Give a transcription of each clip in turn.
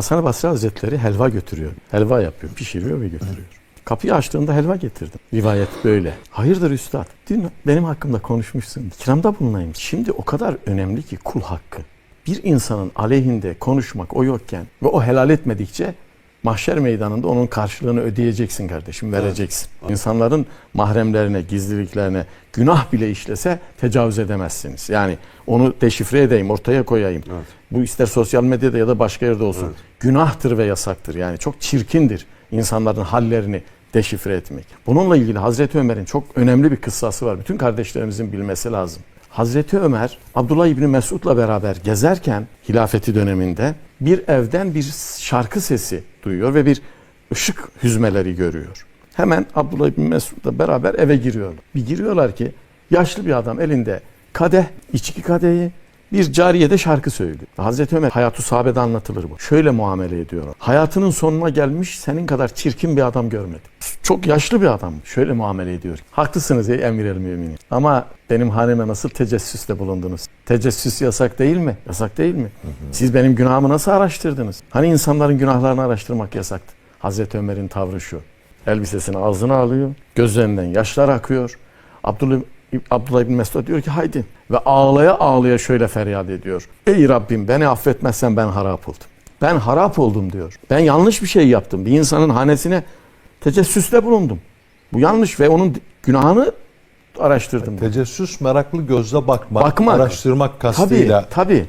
Hasan-ı Basri Hazretleri helva götürüyor. Helva yapıyor, pişiriyor ve götürüyor. Kapıyı açtığında helva getirdim. Rivayet böyle. Hayırdır üstad? Dün benim hakkımda konuşmuşsun. İkramda bulunayım. Şimdi o kadar önemli ki kul hakkı. Bir insanın aleyhinde konuşmak o yokken ve o helal etmedikçe mahşer meydanında onun karşılığını ödeyeceksin kardeşim, vereceksin. İnsanların mahremlerine, gizliliklerine günah bile işlese tecavüz edemezsiniz. Yani onu deşifre edeyim, ortaya koyayım. Bu ister sosyal medyada ya da başka yerde olsun. Günahtır ve yasaktır. Yani çok çirkindir insanların hallerini deşifre etmek. Bununla ilgili Hazreti Ömer'in çok önemli bir kıssası var. Bütün kardeşlerimizin bilmesi lazım. Hazreti Ömer Abdullah İbni Mesud'la beraber gezerken hilafeti döneminde bir evden bir şarkı sesi duyuyor ve bir ışık hüzmeleri görüyor. Hemen Abdullah İbni Mesud'la beraber eve giriyorlar. Bir giriyorlar ki yaşlı bir adam elinde kadeh, içki kadehi, bir cariye de şarkı söylüyor. Hazreti Ömer hayatı sahabede anlatılır bu. Şöyle muamele ediyor. Hayatının sonuna gelmiş senin kadar çirkin bir adam görmedim. Çok yaşlı bir adam. Şöyle muamele ediyor. Haklısınız ey emir el müminin. Ama benim haneme nasıl tecessüste bulundunuz? Tecessüs yasak değil mi? Yasak değil mi? Siz benim günahımı nasıl araştırdınız? Hani insanların günahlarını araştırmak yasaktı? Hazreti Ömer'in tavrı şu. Elbisesini ağzına alıyor. Gözlerinden yaşlar akıyor. Abdullah Abdullah bin Mesud diyor ki haydi ve ağlaya ağlaya şöyle feryat ediyor. Ey Rabbim beni affetmezsen ben harap oldum. Ben harap oldum diyor. Ben yanlış bir şey yaptım. Bir insanın hanesine tecessüste bulundum. Bu yanlış ve onun günahını araştırdım. Tecessüs meraklı gözle bakmak, Bakmak. araştırmak Tabii, kastıyla. tabii.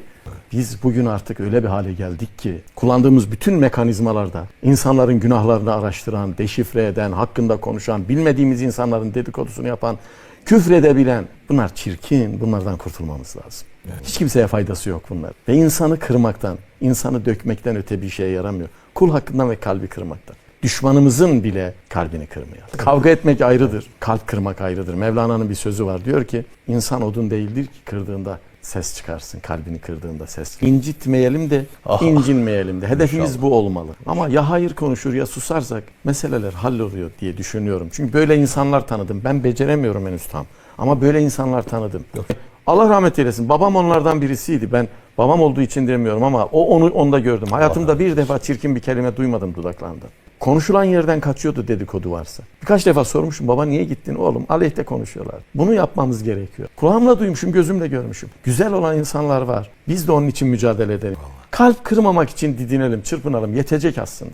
Biz bugün artık öyle bir hale geldik ki kullandığımız bütün mekanizmalarda insanların günahlarını araştıran, deşifre eden, hakkında konuşan, bilmediğimiz insanların dedikodusunu yapan, küfredebilen bunlar çirkin. Bunlardan kurtulmamız lazım. Hiç kimseye faydası yok bunlar. Ve insanı kırmaktan, insanı dökmekten öte bir şeye yaramıyor. Kul hakkından ve kalbi kırmaktan. Düşmanımızın bile kalbini kırmıyor. Kavga etmek ayrıdır, kalp kırmak ayrıdır. Mevlana'nın bir sözü var. Diyor ki insan odun değildir ki kırdığında ses çıkarsın. Kalbini kırdığında ses. İncitmeyelim de incinmeyelim de. Hedefimiz bu olmalı. Ama ya hayır konuşur ya susarsak meseleler halloluyor diye düşünüyorum. Çünkü böyle insanlar tanıdım. Ben beceremiyorum henüz tam. Ama böyle insanlar tanıdım. Allah rahmet eylesin. Babam onlardan birisiydi. Ben babam olduğu için demiyorum ama o onu onda gördüm. Hayatımda bir defa çirkin bir kelime duymadım dudaklarından. Konuşulan yerden kaçıyordu dedikodu varsa. Birkaç defa sormuşum baba niye gittin oğlum aleyhte konuşuyorlar. Bunu yapmamız gerekiyor. Kulağımla duymuşum gözümle görmüşüm. Güzel olan insanlar var. Biz de onun için mücadele edelim. Kalp kırmamak için didinelim çırpınalım yetecek aslında.